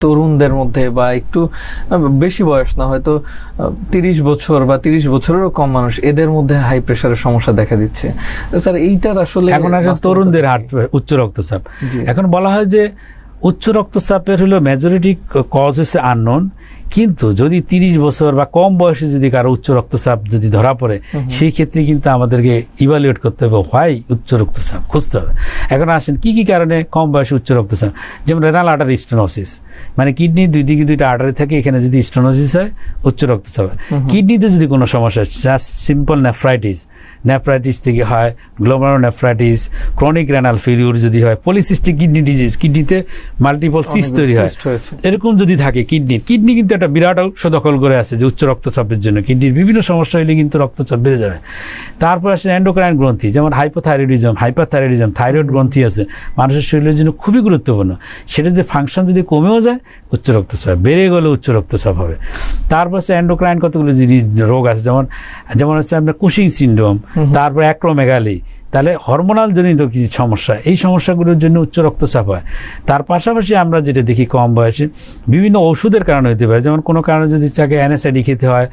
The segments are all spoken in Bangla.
তরুণদের মধ্যে বা একটু বেশি বয়স না হয়তো তিরিশ বছর বা তিরিশ বছরেরও কম মানুষ এদের মধ্যে হাই প্রেশারের সমস্যা দেখা দিচ্ছে স্যার এইটার আসলে এখন আসলে তরুণদের? হার্ট উচ্চ রক্তচাপ। এখন বলা হয় যে উচ্চ রক্তচাপের হলো মেজরিটি কজ হচ্ছে আননোন কিন্তু যদি তিরিশ বছর বা কম বয়সে যদি কারও উচ্চ রক্তচাপ যদি ধরা পড়ে সেই ক্ষেত্রে কিন্তু আমাদেরকে ইভালুয়েট করতে হবে হোয়াই উচ্চ রক্তচাপ খুঁজতে হবে। এখন আসেন কি কি কারণে কম বয়সে উচ্চ রক্তচাপ? যেমন রেনাল আর্টার স্টোনোসিস মানে কিডনি দুই দিকে দুইটা আর্টারি থাকে এখানে যদি স্টোনোসিস হয় উচ্চ রক্তচাপ হয়। কিডনিতে যদি কোনো সমস্যা জাস্ট সিম্পল নেফ্রাইটিস নেফ্রাইটিস থেকে হয় glomerulonephritis chronic renal failure যদি হয় পলিসিস্টিক কিডনি ডিজিজ কিডনিতে মাল্টিপল সিস্ট তৈরি হয়। এরকম যদি থাকে কিডনি কিডনি কিন্তু একটা বিরাট অংশ দখল করে আছে যে উচ্চ রক্তচাপের জন্য। কিডনির বিভিন্ন সমস্যা হলে কিন্তু রক্তচাপ বেড়ে যাবে। তারপর আসে অ্যান্ডোক্রাইন গ্রন্থি যেমন হাইপোথাইরয়েডিজম হাইপারথাইরয়েডিজম থাইরয়েড গ্রন্থি আছে। মানুষের শরীরের জন্য খুবই গুরুত্বপূর্ণ। সেটা যে ফাংশন যদি কমেও যায় উচ্চ রক্তচাপ বেড়ে গেলে উচ্চ রক্তচাপ হবে। তারপর হচ্ছে অ্যান্ডোক্রাইন কতগুলো রোগ আছে। যেমন যেমন হচ্ছে আপনার কুশিং সিন্ড্রোম তারপর অ্যাক্রোমেগালি তাহলে হরমোনাল জনিত কিছু সমস্যা এই সমস্যাগুলোর জন্য উচ্চ রক্তচাপ হয়। তার পাশাপাশি আমরা যেটা দেখি কম বয়সে বিভিন্ন ওষুধের কারণে হতে পারে। যেমন কোনো কারণে যদি তাকে অ্যানাসাইডি খেতে হয়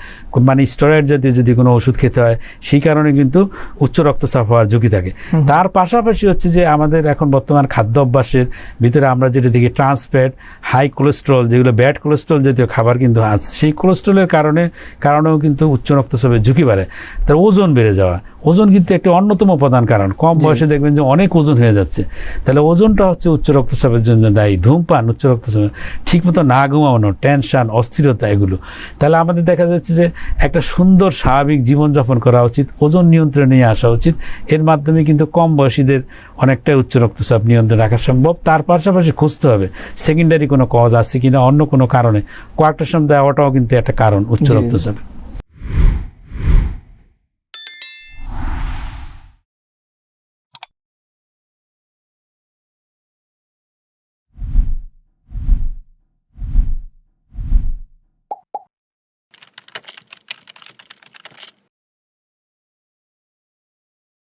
মানে স্টেরয়েড জাতীয় যদি কোনো ওষুধ খেতে হয় সেই কারণে কিন্তু উচ্চ রক্তচাপ হওয়ার ঝুঁকি থাকে। তার পাশাপাশি হচ্ছে যে আমাদের এখন বর্তমান খাদ্য অভ্যাসের ভিতরে আমরা যেটা দেখি ট্রান্সফ্যাট হাই কোলেস্ট্রল যেগুলো ব্যাড কোলেস্ট্রল জাতীয় খাবার কিন্তু আছে। সেই কোলেস্ট্রলের কারণে কারণেও কিন্তু উচ্চ রক্তচাপের ঝুঁকি বাড়ে। তার ওজন বেড়ে যাওয়া ওজন কিন্তু একটি অন্যতম প্রধান কারণ। কম বয়সে দেখবেন যে অনেক ওজন হয়ে যাচ্ছে। তাহলে ওজনটা হচ্ছে উচ্চ রক্তচাপের জন্য দায়ী। ধূমপান উচ্চ রক্তচাপ ঠিকমতো না ঘুমানো টেনশন অস্থিরতা এগুলো। তাহলে আমাদের দেখা যাচ্ছে যে একটা সুন্দর স্বাভাবিক জীবনযাপন করা উচিত ওজন নিয়ন্ত্রণে নিয়ে আসা উচিত। এর মাধ্যমে কিন্তু কম বয়সীদের অনেকটাই উচ্চ রক্তচাপ নিয়ন্ত্রণ রাখা সম্ভব। তার পাশাপাশি খুঁজতে হবে সেকেন্ডারি কোনো কজ আছে কিনা অন্য কোনো কারণে। কোয়ার্টার দেওয়াটাও কিন্তু একটা কারণ উচ্চ। রক্তচাপের